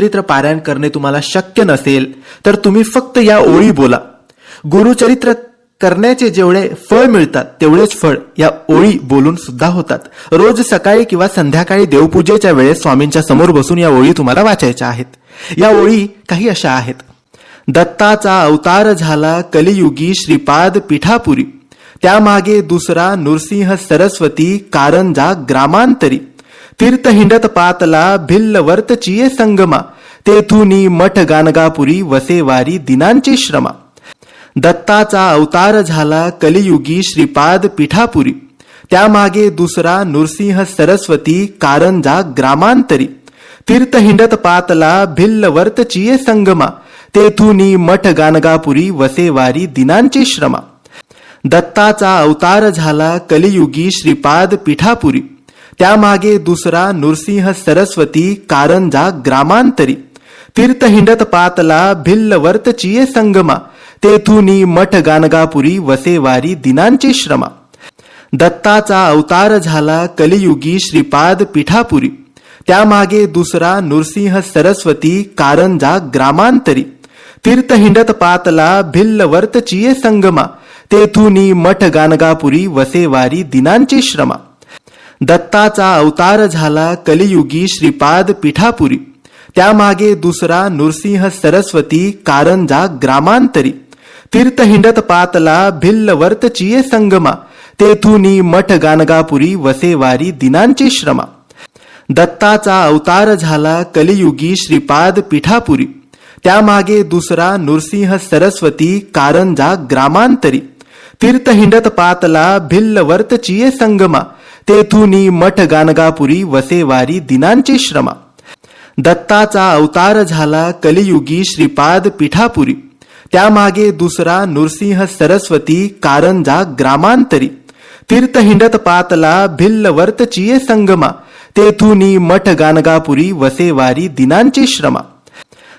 चरित्र पारायण करणे तुम्हाला शक्य नसेल तर तुम्ही फक्त या ओळी बोला. गुरुचरित्र करण्याचे जेवढे फळ मिळतात तेवढेच फळ या ओळी बोलून सुद्धा होतात. रोज सकाळी किंवा संध्याकाळी देवपूजेच्या वेळेस स्वामींच्या समोर बसून या ओळी तुम्हाला वाचायच्या आहेत. या ओळी काही अशा आहेत. दत्ताचा अवतार झाला कलियुगी श्रीपाद पिठापुरी. त्यामागे दुसरा नृसिंह सरस्वती कारंजा ग्रामांतरी. तीर्थ हिंडत पातला भिल्ल वर्तचिये संगमा तेथुनी मठ गानगापुरी वसेवारी दिनांची श्रमा. दत्ताचा अवतार झाला कलियुगी श्रीपाद पिठापुरी. त्यामागे दुसरा नृसिंह सरस्वती कारंजा ग्रामांतरी. तीर्थ हिंडत पातला भिल्ल वर्तचिये संगमा तेथुनी मठ गानगापुरी वसेवारी दिनांची श्रमा. दत्ताचा अवतार झाला कलियुगी श्रीपाद पिठापुरी. त्यामागे दुसरा नृसिंह सरस्वती कारंजा ग्रामांतरी. तीर्थ हिंडत पातला भिल्ल वर्तचिये संगमा. तेथुनी मठ गानगापुरी वसेवारी दिनांची श्रमा. दत्ताचा अवतार झाला कलियुगी श्रीपाद पिठापुरी. त्यामागे दुसरा नृसिंह सरस्वती कारंजा ग्रामांतरी. तीर्थ हिंडत पातला भिल्ल वर्तचिये संगमा. तेथुनी मठ गानगापुरी वसेवारी दिनांची श्रमा. दत्ताचा अवतार झाला कलियुगी श्रीपाद पिठापुरी. त्यामागे दुसरा नृसिंह सरस्वती कारंजा ग्रामांतरी. तीर्थ हिंडत पातला भिल्ल वर्तचिये संगमा. तेथुनी मठ गानगापुरी वसेवारी दिनांची श्रमा. दत्ताचा अवतार झाला कलियुगी श्रीपाद पिठापुरी. त्यामागे दुसरा नृसिंह सरस्वती कारंजा ग्रामांतरी. तीर्थ हिंडत पातला भिल्ल वर्तचिये संगमा. तेथुनी मठ गानगापुरी वसेवारी दिनांची श्रमा. दत्ताचा अवतार झाला कलियुगी श्रीपाद पिठापुरी. त्यामागे दुसरा नृसिंह सरस्वती कारंजा ग्रामांतरी. तीर्थ हिंडत पातला भिल्ल वर्तचिये संगमा. तेथुनी मठ गानगापुरी वसेवारी दिनांची श्रमा.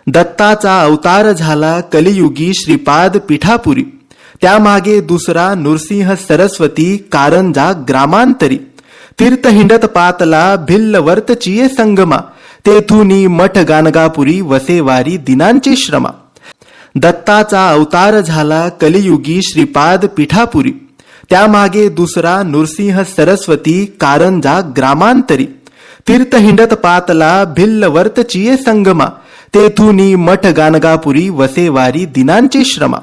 दत्ताचा अवतार झाला कलियुगी श्रीपाद पिठापुरी. त्यामागे दुसरा नृसिंह सरस्वती कारंजा ग्रामांतरी. तीर्थ हिंडत पातला भिल्ल वर्तचिये संगमा तेथुनी मठ गानगापुरी वसेवारी दिनांची श्रमा दत्ताचा अवतार झाला कलियुगी श्रीपाद पिठापुरी त्यामागे दुसरा नृसिंह सरस्वती कारंजा ग्रामांतरी तीर्थ हिंडत पातला भिल्ल वर्तचिये संगमा तेथुनी मठ गानगापुरी वसेवारी दिनांची श्रमा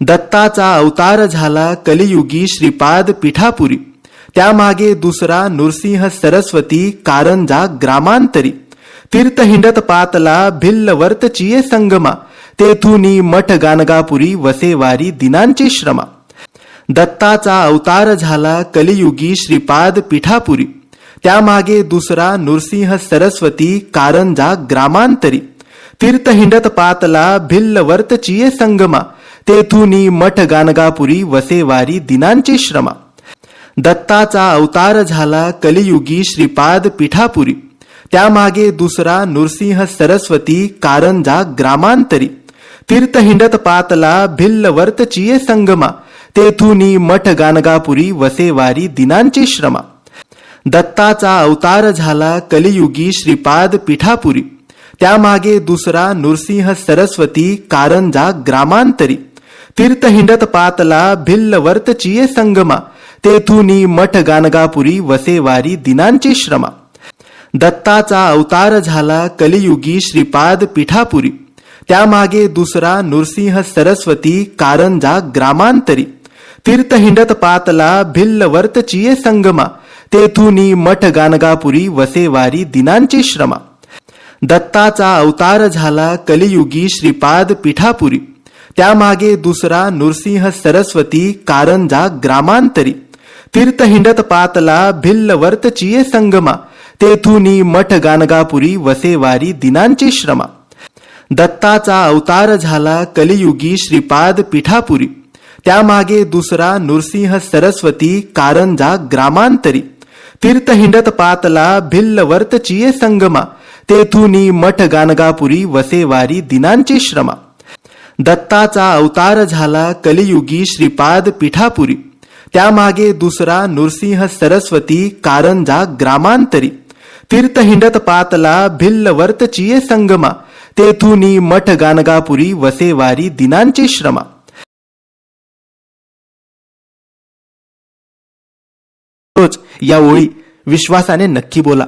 दत्ताचा अवतार झाला कलियुगी श्रीपाद पिठापुरी त्यामागे दुसरा नृसिंह सरस्वती कारंजा ग्रामांतरी. तीर्थ हिंडत पातला भिल्ल वर्तचिये संगमा. तेथुनी मठ गानगापुरी वसेवारी दिनांची श्रमा. दत्ताचा अवतार झाला कलियुगी श्रीपाद पिठापुरी. त्यामागे दुसरा नृसिंह सरस्वती कारंजा ग्रामांतरी. तीर्थ हिंडत पातला भिल्ल वर्तचिये संगमा. तेथुनी मठ गानगापुरी वसेवारी दिनांची श्रमा. दत्ताचा अवतार झाला कलियुगी श्रीपाद पिठापुरी. त्यामागे दुसरा नृसिंह सरस्वती कारंजा ग्रामांतरी. तीर्थ हिंडत पातला भिल्ल वर्तचिये संगमा. तेथुनी मठ गानगापुरी वसेवारी दिनांची श्रमा. दत्ताचा अवतार झाला कलियुगी श्रीपाद पिठापुरी. त्यामागे दुसरा नृसिंह सरस्वती कारंजा ग्रामांतरी. तीर्थ हिंडत पातला भिल्ल वर्तचिये संगमा. तेथुनी मठ गानगापुरी वसेवारी दिनांची श्रमा. दत्ताचा अवतार झाला कलियुगी श्रीपाद पिठापुरी. त्यामागे दुसरा नृसिंह सरस्वती कारंजा ग्रामांतरी. तीर्थ हिंडत पातला भिल्ल वर्तचिये संगमा. तेथुनी मठ गानगापुरी वसेवारी दिनांची श्रमा. दत्ताचा अवतार झाला कलियुगी श्रीपाद पिठापुरी. त्यामागे दुसरा नृसिंह सरस्वती कारंजा ग्रामांतरी. तीर्थ हिंडत पातला भिल्ल वर्तचिये संगमा तेथुनी मठ गानगापुरी वसेवारी दिनांची श्रमा दत्ताचा अवतार झाला कलियुगी श्रीपाद पिठापुरी त्यामागे दुसरा नृसिंह सरस्वती कारंजा ग्रामांतरी तीर्थ हिंडत पातला भिल्ल वर्तचिये संगमा तेथुनी मठ गानगापुरी वसेवारी दिनांची श्रमा दत्ताचा अवतार झाला कलियुगी श्रीपाद पिठापुरी त्यामागे दुसरा नृसिंह सरस्वती कारंजा ग्रामांतरी. तीर्थ हिंडत पातला भिल्ल वर्तचिये संगमा. तेथुनी मठ गानगापुरी वसेवारी दिनांचे श्रमा. या ओळी. विश्वासाने नक्की बोला.